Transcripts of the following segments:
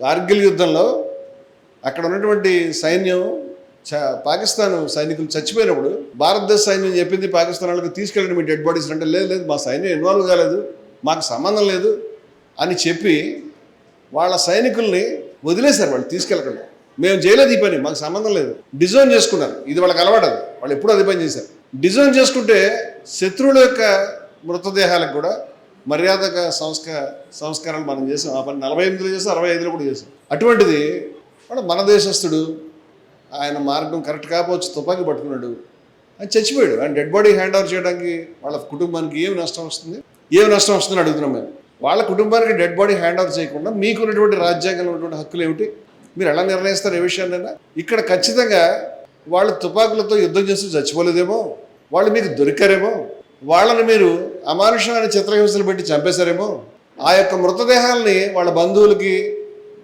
కార్గిల్ యుద్ధంలో అక్కడ ఉన్నటువంటి సైన్యం చ పాకిస్తాన్ సైనికులు చచ్చిపోయినప్పుడు భారతదేశ సైన్యం చెప్పింది పాకిస్తాన్ వాళ్ళకి తీసుకెళ్ళండి మీ డెడ్ బాడీస్ అంటే లేదు లేదు మా సైన్యం ఇన్వాల్వ్ కాలేదు మాకు సంబంధం లేదు అని చెప్పి వాళ్ళ సైనికుల్ని వదిలేశారు వాళ్ళు తీసుకెళ్ళకుండా. మేము చేయలేదు ఈ పని మాకు సంబంధం లేదు. డిజైన్ చేసుకున్నారు. ఇది వాళ్ళకి అలవాటు అది. వాళ్ళు ఎప్పుడూ అది పని చేశారు. డిజైన్ చేసుకుంటే శత్రువుల యొక్క మృతదేహాలకు కూడా మర్యాదక సంస్క సంస్కారాలు మనం చేసాం. ఆ పని నలభై ఎనిమిదిలో చేసాం అరవై ఐదులో కూడా చేసాం. అటువంటిది వాడు మన దేశస్థుడు ఆయన మార్గం కరెక్ట్ కాకపోవచ్చు తుపాకీ పట్టుకున్నాడు ఆయన చచ్చిపోయాడు. ఆయన డెడ్ బాడీ హ్యాండ్ ఓవర్ చేయడానికి వాళ్ళ కుటుంబానికి ఏమి నష్టం వస్తుంది? ఏమి నష్టం వస్తుందని అడుగుతున్నాం మేము. వాళ్ళ కుటుంబానికి డెడ్ బాడీ హ్యాండ్ ఓవర్ చేయకుండా మీకున్నటువంటి రాజ్యాంగంలో ఉన్నటువంటి హక్కులు ఏమిటి? మీరు ఎలా నిర్ణయిస్తారు ఏ విషయాన్నైనా? ఇక్కడ ఖచ్చితంగా వాళ్ళు తుపాకులతో యుద్ధం చేస్తూ చచ్చిపోలేదేమో? వాళ్ళు మీకు దొరికారేమో? వాళ్ళని మీరు అమానుషమైన చిత్రహింసలు పెట్టి చంపేశారేమో? ఆ యొక్క మృతదేహాల్ని వాళ్ళ బంధువులకి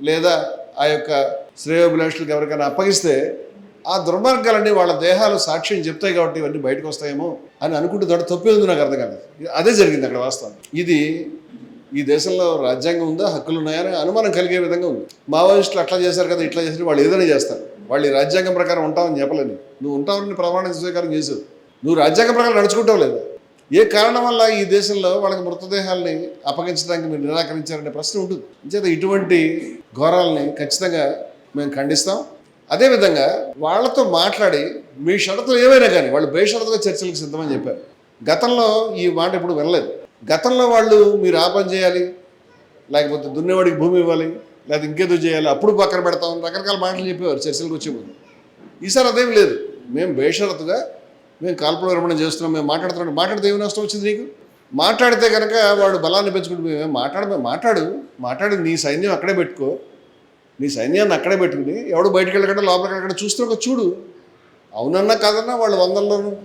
లేదా ఆ యొక్క శ్రేయోభిలాషులకు ఎవరికైనా అప్పగిస్తే ఆ దుర్మార్గాలన్నీ వాళ్ళ దేహాలు సాక్ష్యం చెప్తాయి కాబట్టి ఇవన్నీ బయటకు వస్తాయేమో అని అనుకుంటే దాడు తప్పే ఉంది నాకు అర్థం కాదు అదే జరిగింది అక్కడ వాస్తవం ఇది ఈ దేశంలో రాజ్యాంగం ఉందా? హక్కులు ఉన్నాయని అనుమానం కలిగే విధంగా ఉంది. మావోయిస్టులు అట్లా చేశారు కదా ఇట్లా చేశారు వాళ్ళు ఏదైనా చేస్తారు. వాళ్ళు రాజ్యాంగం ప్రకారం ఉంటావని చెప్పలేని. నువ్వు ఉంటావని ప్రమాణ స్వీకారం చేసావు నువ్వు రాజ్యాంగం ప్రకారం నడుచుకుంటావు లేదు? ఏ కారణం వల్ల ఈ దేశంలో వాళ్ళకి మృతదేహాల్ని అప్పగించడానికి మీరు నిరాకరించారనే ప్రశ్న ఉంటుంది. చేత ఇటువంటి ఘోరాలని ఖచ్చితంగా మేము ఖండిస్తాం. అదేవిధంగా వాళ్ళతో మాట్లాడి మీ షరతులు ఏవైనా కానీ వాళ్ళు బేషరతుగా చర్చలకు సిద్ధమని చెప్పారు. గతంలో ఈ మాట ఇప్పుడు వినలేదు. గతంలో వాళ్ళు మీరు ఆ పని చేయాలి లేకపోతే దున్నేవాడికి భూమి ఇవ్వాలి లేకపోతే ఇంకేదో చేయాలి అప్పుడు పక్కన పెడతాం రకరకాల మాటలు చెప్పేవారు చర్చలకు వచ్చే ముందు. ఈసారి అదేం లేదు. మేము బేషరతుగా మేము కాల్పుల విరమణ చేస్తున్నాం మేము మాట్లాడుతున్నాం. మాట్లాడితే ఏమి నష్టం వచ్చింది నీకు? మాట్లాడితే కనుక వాడు బలాన్ని పెంచుకుంటూ మేము మాట్లాడ మాట్లాడు మాట్లాడు. నీ సైన్యం అక్కడే పెట్టుకో. నీ సైన్యాన్ని అక్కడే పెట్టుకుని ఎవడు బయటికి వెళ్ళకుండా లోపలికి వెళ్ళకుండా చూస్తున్నా చూడు. అవునన్నా కాదన్నా వాళ్ళు వందల్లోనూ.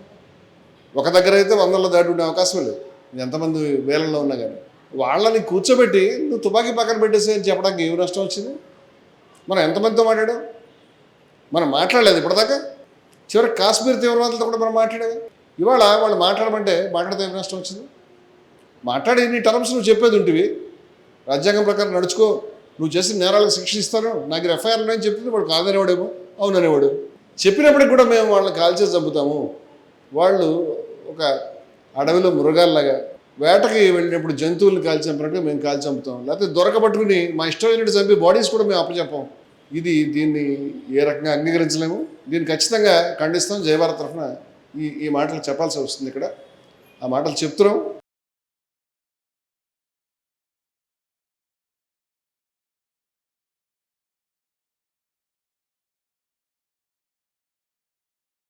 ఒక దగ్గర అయితే వందల్లో దాటి ఉండే అవకాశం లేదు. ఎంతమంది వేలల్లో ఉన్నా కానీ. వాళ్ళని కూర్చోబెట్టి నువ్వు తుపాకీ పక్కన పెట్టేసి అని చెప్పడానికి ఏమి నష్టం వచ్చింది? మనం ఎంతమందితో మాట్లాడాం? మనం మాట్లాడలేదు ఇప్పటిదాకా. చివరికి కాశ్మీర్ తీవ్రవాదులతో కూడా మనం మాట్లాడేది ఇవాళ వాళ్ళు మాట్లాడమంటే మాట్లాడితే ఏం నష్టం వచ్చింది? మాట్లాడే ఇన్ని టర్మ్స్ నువ్వు చెప్పేది ఉంటివి. రాజ్యాంగం ప్రకారం నడుచుకో. నువ్వు చేసిన నేరాలకు శిక్ష ఇస్తాను. నాకు ఎఫ్ఐఆర్ ఉన్నాయని చెప్పింది. వాడు కాదనేవాడేమో? అవుననేవాడు. చెప్పినప్పటికి కూడా మేము వాళ్ళని కాల్చేసి చంపుతాము. వాళ్ళు ఒక అడవిలో మృగాల్లాగా వేటకి వెళ్ళినప్పుడు జంతువులను కాల్చి చంపినట్టుగా మేము కాల్చి చంపుతాం. లేకపోతే దొరకబట్టుకుని మా ఇష్టమైనట్టు చంపి బాడీస్ కూడా మేము అప్పచెప్పాం. ఇది దీన్ని ఏ రకంగా అంగీకరించలేము. దీన్ని ఖచ్చితంగా ఖండిస్తాం. జయభారత్ తరఫున ఈ ఈ మాటలు చెప్పాల్సి వస్తుంది ఇక్కడ. ఆ మాటలు చెప్తున్నాం.